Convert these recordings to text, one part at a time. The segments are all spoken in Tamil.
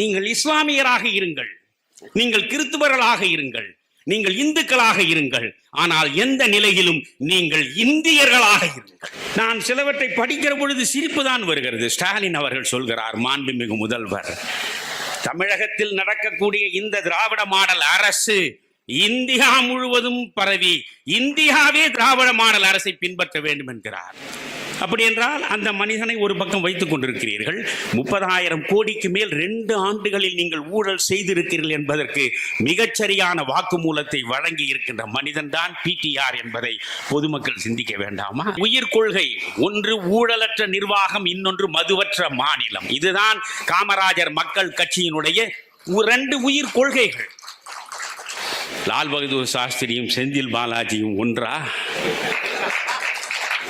நீங்கள் இஸ்லாமியராக இருங்கள். நீங்கள் கிறிஸ்துவர்களாக இருங்கள். நீங்கள் இந்துக்களாக இருங்கள். ஆனால் எந்த நிலையிலும் நீங்கள் இந்தியர்களாக இருங்கள். நான் சிலவற்றை படிக்கிற பொழுது சிரிப்பு தான் வருகிறது. ஸ்டாலின் அவர்கள் சொல்கிறார் மாண்புமிகு முதல்வர் தமிழகத்தில் நடக்கக்கூடிய இந்த திராவிட மாடல் அரசு இந்தியா முழுவதும் பரவி இந்தியாவே திராவிட மாடல் அரசை பின்பற்ற வேண்டும் என்கிறார். அப்படி என்றால் அந்த மனிதனை ஒரு பக்கம் வைத்துக் கொண்டிருக்கிறீர்கள். முப்பதாயிரம் கோடிக்கு மேல் ரெண்டு ஆண்டுகளில் நீங்கள் ஊழல் செய்திருக்கிறீர்கள் என்பதற்கு மிகச்சரியான வாக்குமூலத்தை வழங்கி இருக்கின்ற மனிதன் தான் பிடிஆர் என்பதை பொதுமக்கள் சிந்திக்க வேண்டாமா? உயிர் கொள்கை ஒன்று ஊழலற்ற நிர்வாகம் இன்னொன்று மதுவற்ற மாநிலம். இதுதான் காமராஜர் மக்கள் கட்சியினுடைய ரெண்டு உயிர் கொள்கைகள். லால் பகதூர் சாஸ்திரியும் செந்தில் பாலாஜியும் ஒன்றா?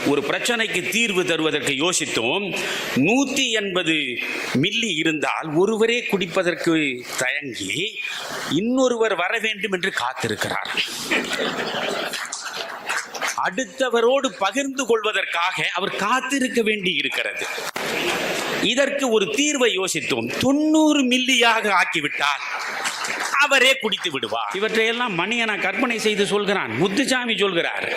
ஒரு பிரச்சனைக்கு தீர்வு தருவதற்கு யோசித்தோம். நூத்தி எண்பது மில்லி இருந்தால் ஒருவரே குடிப்பதற்கு தயங்கி இன்னொருவர் வர வேண்டும் என்று காத்திருக்கிறார். அடுத்தவரோடு பகிர்ந்து கொள்வதற்காக அவர் காத்திருக்க வேண்டி இருக்கிறது. இதற்கு ஒரு தீர்வை யோசித்தோம். தொண்ணூறு மில்லியாக ஆக்கிவிட்டால் அவரே குடித்து விடுவார். இவற்றையெல்லாம் மணியனா கற்பனை செய்து சொல்கிறான். முத்துசாமி சொல்கிறார்.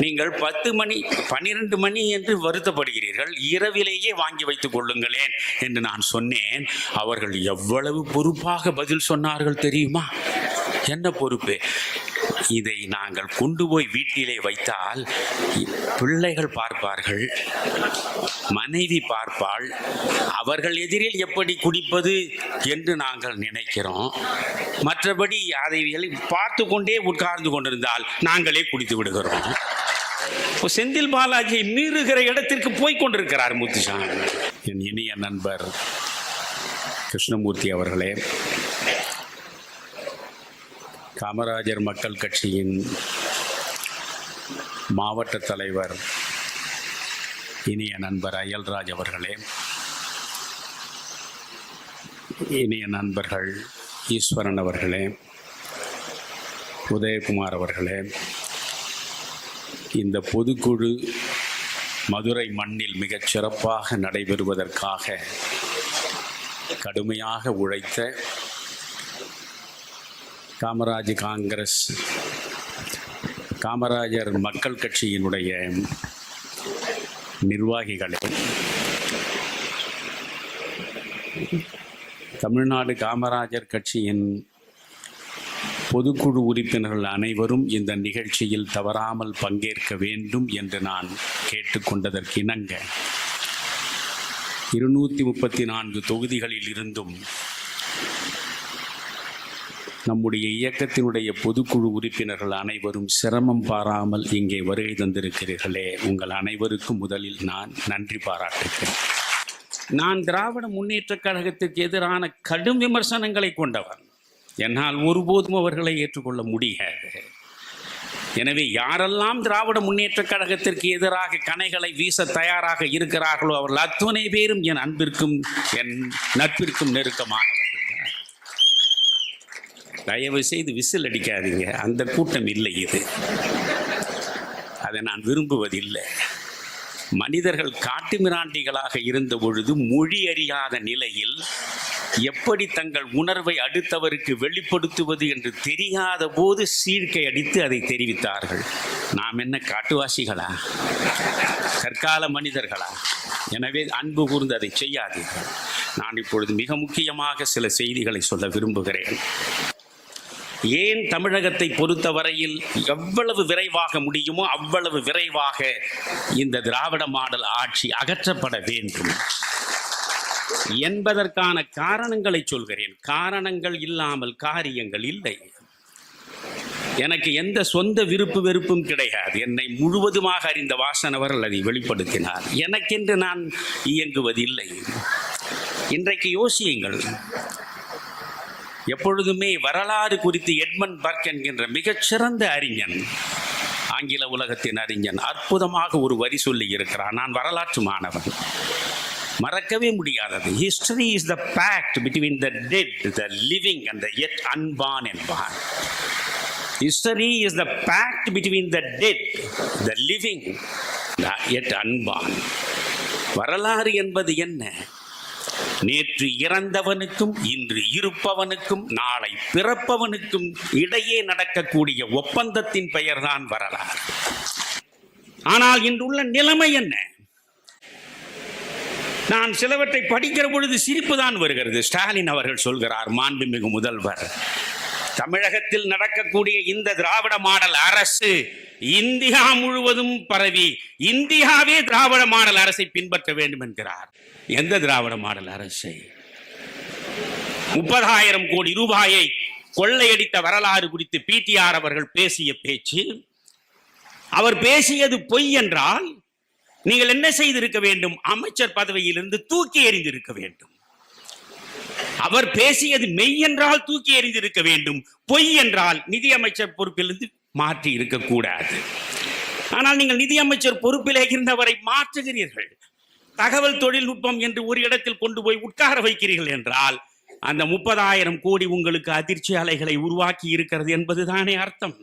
நீங்கள் பத்து மணி பன்னிரண்டு மணி என்று வருத்தப்படுகிறீர்கள். இரவிலேயே வாங்கி வைத்துக் கொள்ளுங்களேன் என்று நான் சொன்னேன். அவர்கள் எவ்வளவு பொறுப்பாக பதில் சொன்னார்கள் தெரியுமா? என்ன பொறுப்பு? இதை நாங்கள் கொண்டு போய் வீட்டிலே வைத்தால் பிள்ளைகள் பார்ப்பார்கள் மனைவி பார்ப்பாள் அவர்கள் எதிரில் எப்படி குடிப்பது என்று நாங்கள் நினைக்கிறோம். மற்றபடி அதை பார்த்து கொண்டே உட்கார்ந்து கொண்டிருந்தால் நாங்களே குடித்து விடுகிறோம். இப்போ செந்தில் பாலாஜியை மீறுகிற இடத்திற்கு போய் கொண்டிருக்கிறார் முத்துசாமி என் இனிய நண்பர் கிருஷ்ணமூர்த்தி அவர்களே காமராஜர் மக்கள் கட்சியின் மாவட்ட தலைவர் இனிய நண்பர் அயல்ராஜ் அவர்களே இனிய நண்பர்கள் ஈஸ்வரன் அவர்களே உதயகுமார் அவர்களே இந்த பொதுக்குழு மதுரை மண்ணில் மிகச் சிறப்பாக நடைபெறுவதற்காக கடுமையாக உழைத்த காமராஜ் காங்கிரஸ் காமராஜர் மக்கள் கட்சியினுடைய நிர்வாகிகளே தமிழ்நாடு காமராஜர் கட்சியின் பொதுக்குழு உறுப்பினர்கள் அனைவரும் இந்த நிகழ்ச்சியில் தவறாமல் பங்கேற்க வேண்டும் என்று நான் கேட்டுக்கொண்டதற்கு இணங்க இருநூற்றி முப்பத்தி நான்கு தொகுதிகளில் இருந்தும் நம்முடைய இயக்கத்தினுடைய பொதுக்குழு உறுப்பினர்கள் அனைவரும் சிரமம் பாராமல் இங்கே வருகை தந்திருக்கிறீர்களே. உங்கள் அனைவருக்கும் முதலில் நான் நன்றி பாராட்டுகிறேன். நான் திராவிட முன்னேற்றக் கழகத்திற்கு எதிரான கடும் விமர்சனங்களை கொண்டவன். என்னால் ஒருபோதும் அவர்களை ஏற்றுக்கொள்ள முடியாது. எனவே யாரெல்லாம் திராவிட முன்னேற்றக் கழகத்திற்கு எதிராக கணைகளை வீச தயாராக இருக்கிறார்களோ அவர்கள் அத்துணை பேரும் என் அன்பிற்கும் என் நட்பிற்கும் நெருக்கமான தயவு செய்து விசில் அடிக்காதீங்க. அந்த கூட்டம் இல்லை இது. அதை நான் விரும்புவதில்லை. மனிதர்கள் காட்டுமிராண்டிகளாக இருந்த பொழுது மொழி அறியாத நிலையில் எப்படி தங்கள் உணர்வை அடுத்தவருக்கு வெளிப்படுத்துவது என்று தெரியாத போது சீழ்க்கை அடித்து அதை தெரிவித்தார்கள். நாம் என்ன காட்டுவாசிகளா? கற்கால மனிதர்களா? எனவே அன்பு கூர்ந்து அதை செய்யாதீர்கள். நான் இப்பொழுது மிக முக்கியமாக சில செய்திகளை சொல்ல விரும்புகிறேன். ஏன் தமிழகத்தை பொறுத்தவரையில் எவ்வளவு விரைவாக முடியுமோ அவ்வளவு விரைவாக இந்த திராவிட மாடல் ஆட்சி அகற்றப்பட வேண்டும். என்பதற்கான காரணங்களை சொல்கிறேன். காரணங்கள் இல்லாமல் காரியங்கள் இல்லை. எனக்கு எந்த சொந்த விருப்பு வெறுப்பும் கிடையாது. என்னை முழுவதுமாக அறிந்த வாசன் அதை வெளிப்படுத்தினார். எனக்கென்று நான் இயங்குவதில்லை. இன்றைக்கு யோசியுங்கள். எப்பொழுதுமே வரலாறு குறித்து எட்மண்ட் பர்க் என்கின்ற மிகச்சிறந்த அறிஞன் ஆங்கில உலகத்தின் அறிஞன் அற்புதமாக ஒரு வரி சொல்லி இருக்கிறார் நான் வரலாற்று மாணவன். மறக்கவே முடியாதது. History is the pact between the dead the living and the yet unborn என்பான். History is the pact between the dead the living the unborn வரலாறு என்பது என்ன? நேற்று இறந்தவனுக்கும் இன்று இருப்பவனுக்கும் நாளை பிறப்பவனுக்கும் இடையே நடக்கக்கூடிய ஒப்பந்தத்தின் பெயர்தான் வரலாறு. ஆனால் இன்றுள்ள நிலைமை என்ன? நான் சிலவற்றை படிக்கிற பொழுது சிரிப்பு தான் வருகிறது. ஸ்டாலின் அவர்கள் சொல்கிறார் மாண்புமிகு முதல்வர் தமிழகத்தில் நடக்கக்கூடிய இந்த திராவிட மாடல் அரசு இந்தியா முழுவதும் பரவி இந்தியாவே திராவிட மாடல் அரசை பின்பற்ற வேண்டும் என்கிறார். எந்த திராவிட மாடல் அரசை? முப்பதாயிரம் கோடி ரூபாயை கொள்ளையடித்த வரலாறு குறித்து பிடிஆர் அவர்கள் பேசிய பேச்சு. அவர் பேசியது பொய் என்றால் நீங்கள் என்ன செய்திருக்க வேண்டும்? அமைச்சர் பதவியிலிருந்து தூக்கி எறிந்திருக்க வேண்டும். அவர் பேசியது மெய் என்றால் தூக்கி எறிந்திருக்க வேண்டும். பொய் என்றால் நிதியமைச்சர் பொறுப்பிலிருந்து மாற்றி இருக்கக்கூடாது. ஆனால் நீங்கள் நிதியமைச்சர் பொறுப்பிலே இருந்தவரை மாற்றுகிறீர்கள். தகவல் தொழில்நுட்பம் என்று ஒரு இடத்தில் கொண்டு போய் உட்கார வைக்கிறீர்கள் என்றால் அந்த முப்பதாயிரம் கோடி உங்களுக்கு அதிர்ச்சி அலைகளை உருவாக்கி இருக்கிறது என்பதுதானே அர்த்தம்.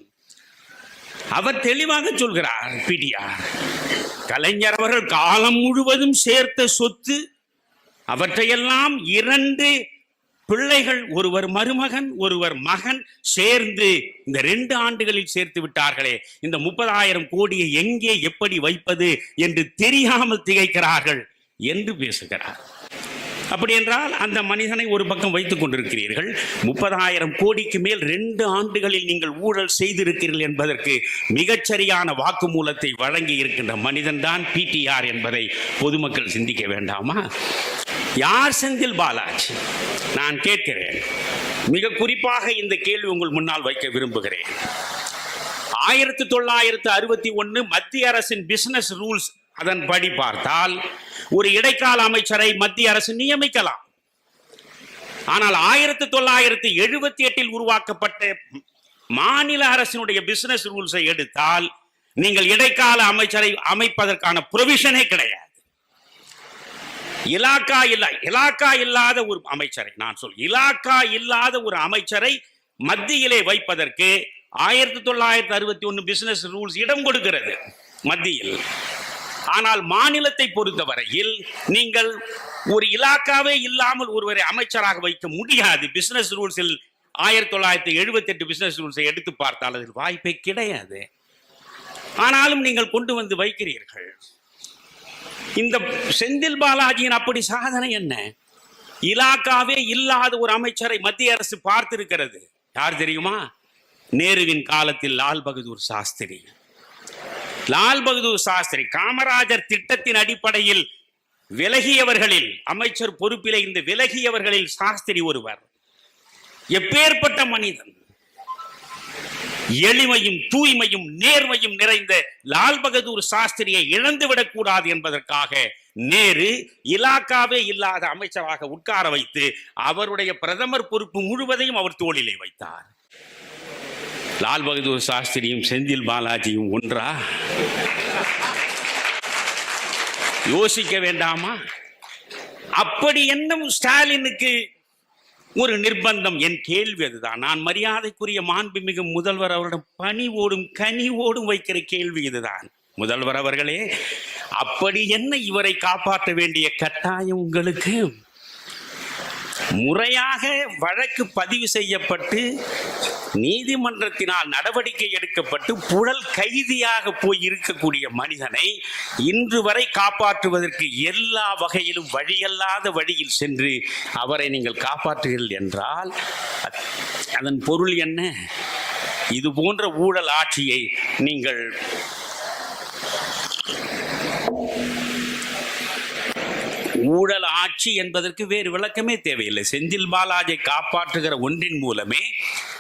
அவர் தெளிவாக சொல்கிறார் பிடிஆர் கலைஞர் அவர்கள் காலம் முழுவதும் சேர்த்த சொத்து அவற்றையெல்லாம் இரண்டு பிள்ளைகள் ஒருவர் மருமகன் ஒருவர் மகன் சேர்ந்து இந்த ரெண்டு ஆண்டுகளில் சேர்த்து விட்டார்களே. இந்த முப்பதாயிரம் கோடியை எங்கே எப்படி வைப்பது என்று தெரியாமல் திகைக்கிறார்கள் என்று பேசுகிறார். அப்படி என்றால் அந்த மனிதனை ஒரு பக்கம் வைத்துக் கொண்டிருக்கிறீர்கள். முப்பதாயிரம் கோடிக்கு மேல் ரெண்டு ஆண்டுகளில் நீங்கள் ஊழல் செய்திருக்கிறீர்கள் என்பதற்கு மிகச்சரியான வாக்குமூலத்தை வழங்கி இருக்கின்ற மனிதன் தான் பிடிஆர் என்பதை பொதுமக்கள் சிந்திக்க வேண்டாமா? யார் செந்தில் பாலாஜி? நான் கேட்கிறேன். மிக குறிப்பாக இந்த கேள்வி உங்கள் முன்னால் வைக்க விரும்புகிறேன். ஆயிரத்தி தொள்ளாயிரத்து அறுபத்தி ஒன்று மத்திய அரசின் பிசினஸ் ரூல்ஸ் அதன்படி பார்த்தால் ஒரு இடைக்கால அமைச்சரை மத்திய அரசு நியமிக்கலாம். ஆனால் ஆயிரத்தி தொள்ளாயிரத்தி எழுபத்தி எட்டில் உருவாக்கப்பட்ட மாநில அரசினுடைய பிசினஸ் ரூல்ஸை எடுத்தால் நீங்கள் இடைக்கால அமைச்சரை அமைப்பதற்கான புரொவிஷனே கிடையாது. இலாக்கா இல்ல இலாக்கா இல்லாத ஒரு அமைச்சரை நான் சொல் இலாக்கா இல்லாத ஒரு அமைச்சரை மத்தியிலே வைப்பதற்கு ஆயிரத்தி தொள்ளாயிரத்தி அறுபத்தி ஒன்று பிசினஸ் ரூல்ஸ் இடம் கொடுக்கிறது மத்தியில். ஆனால் மாநிலத்தை பொறுத்தவரையில் நீங்கள் ஒரு இலாக்காவே இல்லாமல் ஒருவரை அமைச்சராக வைக்க முடியாது. பிசினஸ் ரூல்ஸில் ஆயிரத்தி தொள்ளாயிரத்தி எழுபத்தி எட்டு பிசினஸ் ரூல்ஸை எடுத்து பார்த்தால் அதில் வாய்ப்பே கிடையாது. ஆனாலும் நீங்கள் கொண்டு வந்து வைக்கிறீர்கள். இந்த செந்தில் பாலாஜியின் அப்படி சாதனை என்ன? இலாக்காவே இல்லாத ஒரு அமைச்சரை மத்திய அரசு பார்த்திருக்கிறது. யார் தெரியுமா? நேருவின் காலத்தில் லால் பகதூர் சாஸ்திரி. லால் பகதூர் சாஸ்திரி காமராஜர் திட்டத்தின் அடிப்படையில் விலகியவர்களில் அமைச்சர் பொறுப்பிலே இந்த விலகியவர்களில் சாஸ்திரி ஒருவர். எப்பேற்பட்ட மனிதன் எளிமையும் தூய்மையும் நேர்மையும் நிறைந்த லால் பகதூர் சாஸ்திரியை இழந்துவிடக் கூடாது என்பதற்காக நேரு இலாக்காவே இல்லாத அமைச்சராக உட்கார வைத்து அவருடைய பிரதமர் பொறுப்பு முழுவதையும் அவர் தோளிலே வைத்தார். லால் பகதூர் சாஸ்திரியும் செந்தில் பாலாஜியும் ஒன்றா? யோசிக்க வேண்டாமா? அப்படி என்ன ஸ்டாலினுக்கு ஒரு நிர்பந்தம். என் கேள்வி அதுதான். நான் மரியாதைக்குரிய மாண்புமிகு முதல்வர் அவரிடம் பணிவோடும் கனிவோடும் வைக்கிற கேள்வி இதுதான். முதல்வர் அவர்களே அப்படி என்ன இவரை காப்பாற்ற வேண்டிய கட்டாயம் உங்களுக்கு? முறையாக வழக்கு பதிவு செய்யப்பட்டு நீதிமன்றத்தினால் நடவடிக்கை எடுக்கப்பட்டு புழல் கைதியாக போய் இருக்கக்கூடிய மனிதனை இன்று வரை காப்பாற்றுவதற்கு எல்லா வகையிலும் வழியல்லாத வழியில் சென்று அவரை நீங்கள் காப்பாற்றுகிறீர்கள் என்றால் அதன் பொருள் என்ன? இது போன்ற ஊழல் ஆட்சியை நீங்கள் ஊழல் ஆட்சி என்பதற்கு வேறு விளக்கமே தேவையில்லை. செந்தில் பாலாஜை காப்பாற்றுகிற ஒன்றின் மூலமே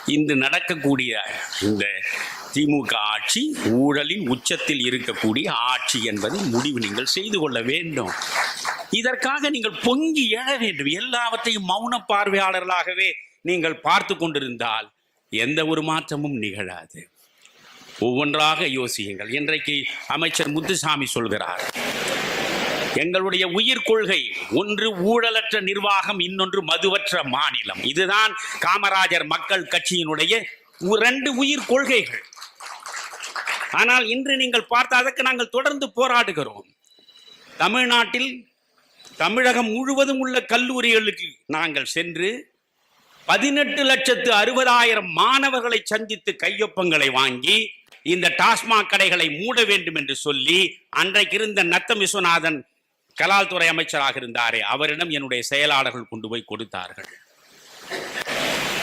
இன்று நடக்கக்கூடிய இந்த திமுக ஆட்சி ஊழலின் உச்சத்தில் இருக்கக்கூடிய ஆட்சி என்பதை முடிவு நீங்கள் செய்து கொள்ள வேண்டும். இதற்காக நீங்கள் பொங்கி எழ வேண்டும். எல்லாவற்றையும் மௌன பார்வையாளர்களாகவே நீங்கள் பார்த்து கொண்டிருந்தால் எந்த ஒரு மாற்றமும் நிகழாது. ஒவ்வொன்றாக யோசியுங்கள். இன்றைக்கு அமைச்சர் முத்துசாமி சொல்கிறார் எங்களுடைய உயிர் கொள்கை ஒன்று ஊழலற்ற நிர்வாகம் இன்னொன்று மதுவற்ற மாநிலம். இதுதான் காமராஜர் மக்கள் கட்சியினுடைய உ- ரெண்டு உயிர் கொள்கைகள். ஆனால் இன்று நீங்கள் பார்த்த அதற்கு நாங்கள் தொடர்ந்து போராடுகிறோம். தமிழ்நாட்டில் தமிழகம் முழுவதும் உள்ள கல்லூரிகளுக்கு நாங்கள் சென்று பதினெட்டு லட்சத்து அறுபதாயிரம் மாணவர்களை சந்தித்து கையொப்பங்களை வாங்கி இந்த டாஸ்மாக் கடைகளை மூட வேண்டும் என்று சொல்லி அன்றைக்கு இருந்த நத்த விஸ்வநாதன் கலால்துறை அமைச்சராக இருந்தாரே அவரிடம் என்னுடைய செயலாளர்கள் கொண்டு போய் கொடுத்தார்கள்.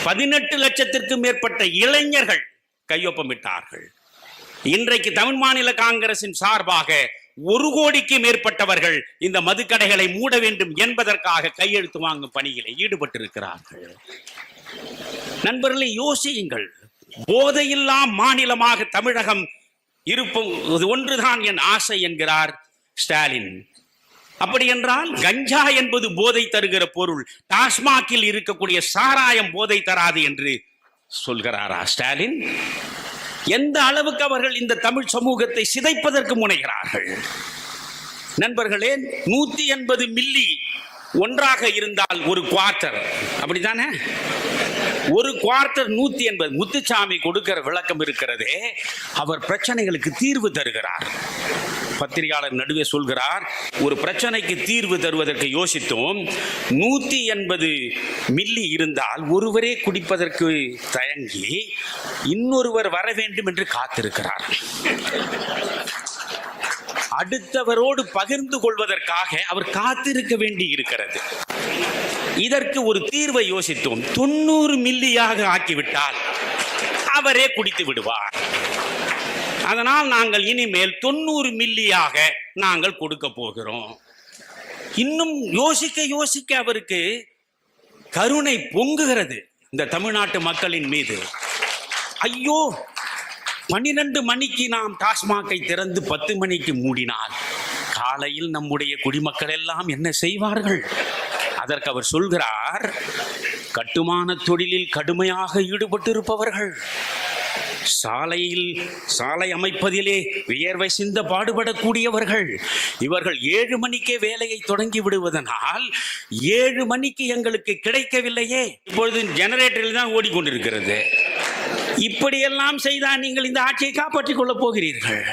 பதினெட்டு லட்சத்திற்கும் மேற்பட்ட இளைஞர்கள் கையொப்பமிட்டார்கள் இன்றைக்கு தமிழ் மாநில காங்கிரசின் சார்பாக ஒரு கோடிக்கு மேற்பட்டவர்கள் இந்த மதுக்கடைகளை மூட வேண்டும் என்பதற்காக கையெழுத்து வாங்கும் பணியில் ஈடுபட்டிருக்கிறார்கள். நண்பர்களை யோசியுங்கள். போதையில்லா மாநிலமாக தமிழகம் இருப்பும் ஒன்றுதான் என் ஆசை என்கிறார் ஸ்டாலின். அப்படி என்றால் கஞ்சா என்பது போதை தருகிற பொருள். டாஸ்மாகில் இருக்கக்கூடிய சாராயம் போதை தராது என்று சொல்கிறாரா ஸ்டாலின்? எந்த அளவுக்கு அவர்கள் இந்த தமிழ் சமூகத்தை சிதைப்பதற்கு முனைகிறார்கள்? நண்பர்களே நூத்தி எண்பது மில்லி ஒன்றாக இருந்தால் ஒரு குவார்ட்டர். அப்படித்தானே? ஒரு குவார்ட்டர் நூத்தி எண்பது முத்துச்சாமி கொடுக்கிற விளக்கம் இருக்கிறதே அவர் பிரச்சனைகளுக்கு தீர்வு தருகிறார். பத்திரிகையாளர் நடுவே சொல்கிறார் ஒரு பிரச்சனைக்கு தீர்வு தருவதற்கு யோசித்தோம் நூத்தி எண்பது மில்லி இருந்தால் ஒருவரே குடிப்பதற்கு தயங்கி இன்னொருவர் வர வேண்டும் என்று காத்திருக்கிறார். அடுத்தவரோடு பகிர்ந்து கொள்வதற்காக அவர் காத்திருக்க வேண்டி இருக்கிறது இதற்கு ஒரு தீர்வை யோசித்தோம். தொண்ணூறு மில்லியாக ஆக்கிவிட்டால் அவரே குடித்து விடுவார். அதனால் நாங்கள் இனிமேல் தொண்ணூறு மில்லியாக நாங்கள் கொடுக்க போகிறோம். இன்னும் யோசிக்க யோசிக்க அவருக்கு கருணை பொங்குகிறது இந்த தமிழ்நாட்டு மக்களின் மீது. ஐயோ பன்னிரண்டு மணிக்கு நாம் டாஸ்மாகை திறந்து பத்து மணிக்கு மூடினால் காலையில் நம்முடைய குடிமக்கள் எல்லாம் என்ன செய்வார்கள்? அதற்கு அவர் சொல்கிறார் கட்டுமான தொழிலில் கடுமையாக ஈடுபட்டிருப்பவர்கள் சாலையில் சாலை அமைப்பதிலே வியர்வை சிந்த பாடுபடக்கூடியவர்கள் இவர்கள் ஏழு மணிக்கே வேலையை தொடங்கி விடுவதனால் ஏழு மணிக்கு எங்களுக்கு கிடைக்கவில்லையே. இப்பொழுது ஜெனரேட்டரில் தான் ஓடிக்கொண்டிருக்கிறது. இப்படியெல்லாம் செய்தால் நீங்கள் இந்த ஆட்சியை காப்பாற்றிக் கொள்ளப் போகிறீர்கள்.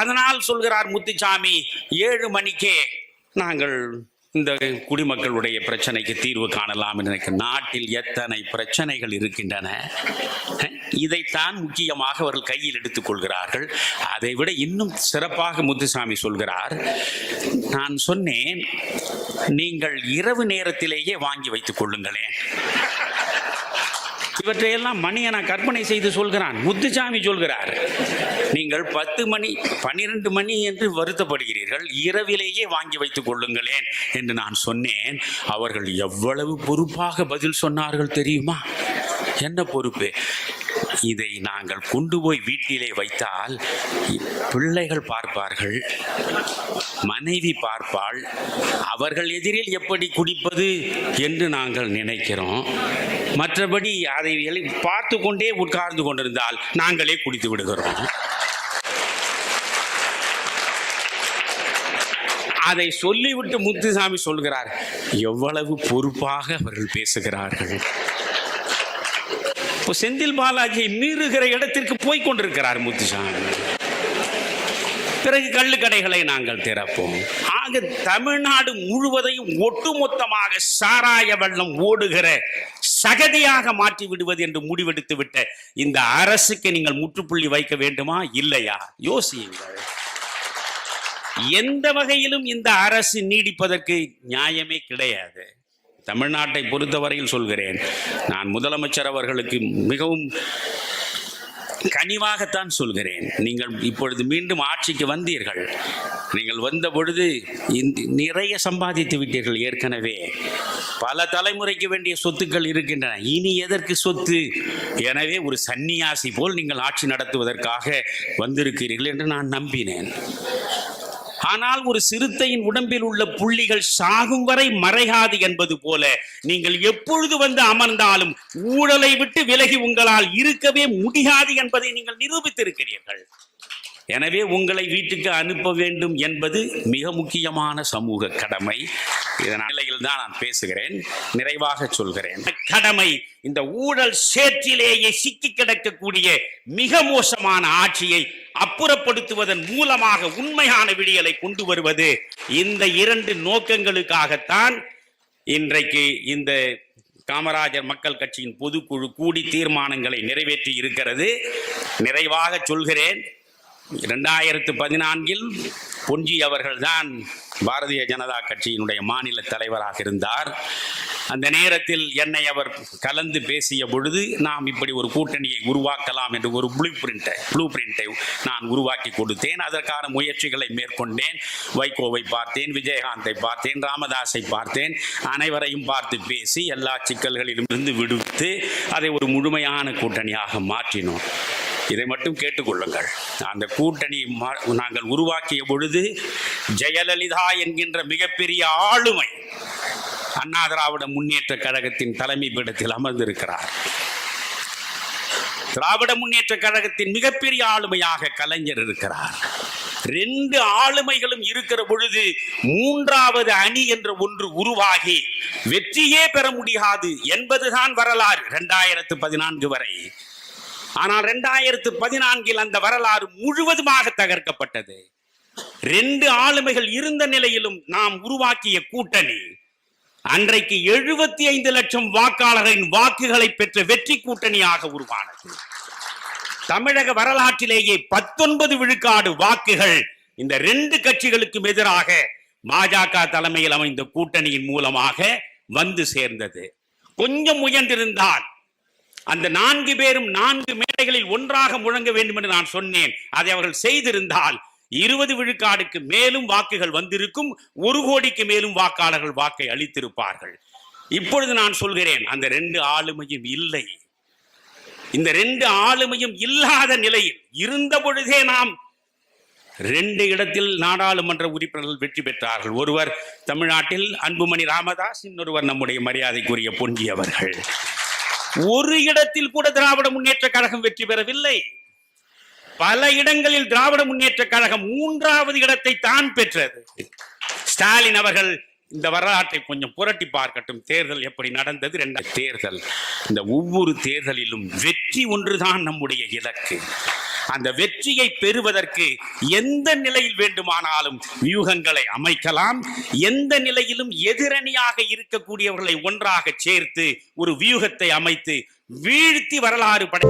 அதனால் சொல்கிறார் முத்துச்சாமி ஏழு மணிக்கே நாங்கள் இந்த குடிமக்களுடைய பிரச்சனைக்கு தீர்வு காணலாம் என்று நாட்டில் எத்தனை பிரச்சனைகள் இருக்கின்றன இதைத்தான் முக்கியமாக அவர்கள் கையில் எடுத்துக் கொள்கிறார்கள். அதை விட இன்னும் சிறப்பாக முத்துசாமி சொல்கிறார் நான் சொன்னேன் நீங்கள் இரவு நேரத்திலேயே வாங்கி வைத்துக் கொள்ளுங்களேன். இவற்றையெல்லாம் மணியை நான் கற்பனை செய்து சொல்கிறான் முத்துசாமி சொல்கிறார். நீங்கள் பத்து மணி பன்னிரண்டு மணி என்று வருத்தப்படுகிறீர்கள். இரவிலேயே வாங்கி வைத்துக் கொள்ளுங்களேன் என்று நான் சொன்னேன். அவர்கள் எவ்வளவு பொறுப்பாக பதில் சொன்னார்கள் தெரியுமா? என்ன பொறுப்பு? இதை நாங்கள் கொண்டு போய் வீட்டிலே வைத்தால் பிள்ளைகள் பார்ப்பார்கள் மனைவி பார்ப்பாள் அவர்கள் எதிரில் எப்படி குடிப்பது என்று நாங்கள் நினைக்கிறோம். மற்றபடி அதை பார்த்து கொண்டே உட்கார்ந்து கொண்டிருந்தால் நாங்களே குடித்து விடுகிறோம். அதை சொல்லிவிட்டு முத்துசாமி சொல்கிறார் எவ்வளவு பொறுப்பாக அவர்கள் பேசுகிறார்கள்? இப்போ செந்தில் பாலாஜியை மீறுகிற இடத்திற்கு போய் கொண்டிருக்கிறார் முத்துசாமி. பிறகு கள்ளுக்கடைகளை நாங்கள் திறப்போம். ஆக தமிழ்நாடு முழுவதையும் ஒட்டுமொத்தமாக சாராய வெள்ளம் ஓடுகிற சகதியாக மாற்றி விடுவது என்று முடிவெடுத்து விட்ட இந்த அரசுக்கு நீங்கள் முற்றுப்புள்ளி வைக்க வேண்டுமா? இல்லையா? யோசியுங்கள். எந்த வகையிலும் இந்த அரசு நீடிப்பதற்கு நியாயமே கிடையாது. தமிழ்நாட்டை பொறுத்தவரையில் சொல்கிறேன். நான் முதலமைச்சர் அவர்களுக்கு மிகவும் கனிவாகத்தான் சொல்கிறேன். நீங்கள் இப்பொழுது மீண்டும் ஆட்சிக்கு வந்தீர்கள். நீங்கள் வந்த பொழுது இந்த- நிறைய சம்பாதித்து விட்டீர்கள் ஏற்கனவே. பல தலைமுறைக்கு வேண்டிய சொத்துக்கள் இருக்கின்றன. இனி எதற்கு சொத்து? எனவே ஒரு சன்னியாசி போல் நீங்கள் ஆட்சி நடத்துவதற்காக வந்திருக்கிறீர்கள் என்று நான் நம்பினேன். ஆனால் ஒரு சிறுத்தையின் உடம்பில் உள்ள புள்ளிகள் சாகும் வரை மறையாது என்பது போல நீங்கள் எப்பொழுது வந்து அமர்ந்தாலும் ஊழலை விட்டு விலகி உங்களால் இருக்கவே முடியாது என்பதை நீங்கள் நிரூபித்திருக்கிறீர்கள். எனவே உங்களை வீட்டுக்கு அனுப்ப வேண்டும் என்பது மிக முக்கியமான சமூக கடமை. இதன் நிலையில் தான் நான் பேசுகிறேன். நிறைவாக சொல்கிறேன். கடமை இந்த ஊழல் சேற்றிலேயே சிக்கி கிடக்கக்கூடிய மிக மோசமான ஆட்சியை அப்புறப்படுத்துவதன் மூலமாக உண்மையான விடியலை கொண்டு வருவது இந்த இரண்டு நோக்கங்களுக்காகத்தான் இன்றைக்கு இந்த காமராஜர் மக்கள் கட்சியின் பொதுக்குழு கூடி தீர்மானங்களை நிறைவேற்றி இருக்கிறது. நிறைவாக சொல்கிறேன். இரண்டாயிரத்து பதினான்கில் பொஞ்சி அவர்கள்தான் பாரதிய ஜனதா கட்சியினுடைய மாநில தலைவராக இருந்தார். அந்த நேரத்தில் என்னை அவர் கலந்து பேசிய பொழுது நாம் இப்படி ஒரு கூட்டணியை உருவாக்கலாம் என்று ஒரு ப்ளூ பிரிண்டை ப்ளூ பிரிண்டை நான் உருவாக்கி கொடுத்தேன். அதற்கான முயற்சிகளை மேற்கொண்டேன். வைகோவை பார்த்தேன் விஜயகாந்தை பார்த்தேன் ராமதாஸை பார்த்தேன். அனைவரையும் பார்த்து பேசி எல்லா சிக்கல்களிலும் இருந்து விடுவித்து அதை ஒரு முழுமையான கூட்டணியாக மாற்றினோம். இதை மட்டும் கேட்டுக்கொள்ளுங்கள். அந்த கூட்டணி நாங்கள் உருவாக்கிய பொழுது ஜெயலலிதா என்கின்ற மிகப்பெரிய ஆளுமை அண்ணா திராவிட முன்னேற்ற கழகத்தின் தலைமை பீடத்தில் அமர்ந்திருக்கிறார். திராவிட முன்னேற்ற கழகத்தின் மிகப்பெரிய ஆளுமையாக கலைஞர் இருக்கிறார். ரெண்டு ஆளுமைகளும் இருக்கிற பொழுது மூன்றாவது அணி என்ற ஒன்று உருவாகி வெற்றியே பெற முடியாது என்பதுதான் வரலாறு. இரண்டாயிரத்து பதினான்கு வரை ஆனால் இரண்டாயிரத்து பதினான்கில் அந்த வரலாறு முழுவதுமாக தகர்க்கப்பட்டது. ரெண்டு ஆளுமைகள் இருந்த நிலையிலும் நாம் உருவாக்கிய கூட்டணி. அன்றைக்கு எழுபத்தி ஐந்து லட்சம் வாக்காளர்களின் வாக்குகளை பெற்ற வெற்றி கூட்டணியாக உருவானது. தமிழக வரலாற்றிலேயே பத்தொன்பது விழுக்காடு வாக்குகள் இந்த ரெண்டு கட்சிகளுக்கும் எதிராக பாஜக தலைமையில் அமைந்த கூட்டணியின் மூலமாக வந்து சேர்ந்தது. கொஞ்சம் முயன்றிருந்தால் அந்த நான்கு பேரும் நான்கு மேடைகளில் ஒன்றாக முழங்க வேண்டும் என்று நான் சொன்னேன். அதை அவர்கள் செய்திருந்தால் இருபது விழுக்காடுக்கு மேலும் வாக்குகள் வந்திருக்கும் ஒரு கோடிக்கு மேலும் வாக்காளர்கள் வாக்கை அளித்திருப்பார்கள். இப்பொழுது நான் சொல்கிறேன் அந்த ரெண்டு ஆளுமையும் இல்லை. இந்த ரெண்டு ஆளுமையும் இல்லாத நிலையில் இருந்த பொழுதே நாம் ரெண்டு இடத்தில் நாடாளுமன்ற உறுப்பினர்கள் வெற்றி பெற்றார்கள். ஒருவர் தமிழ்நாட்டில் அன்புமணி ராமதாஸ் இன்னொருவர் நம்முடைய மரியாதைக்குரிய பொன்ஜி அவர்கள். ஒரு இடத்தில் கூட திராவிட முன்னேற்ற கழகம் வெற்றி பெறவில்லை. பல இடங்களில் திராவிட முன்னேற்ற கழகம் மூன்றாவது இடத்தை தான் பெற்றது. ஸ்டாலின் அவர்கள் இந்த வரலாற்றை கொஞ்சம் புரட்டி பார்க்கட்டும். தேர்தல் எப்படி நடந்தது? ரெண்டு தேர்தல். இந்த ஒவ்வொரு தேர்தலிலும் வெற்றி ஒன்றுதான் நம்முடைய இலக்கு. அந்த வெற்றியை பெறுவதற்கு எந்த நிலையில் வேண்டுமானாலும் வியூகங்களை அமைக்கலாம். எந்த நிலையிலும் எதிரணியாக இருக்கக்கூடியவர்களை ஒன்றாக சேர்த்து ஒரு வியூகத்தை அமைத்து வீழ்த்தி வரலாறு படை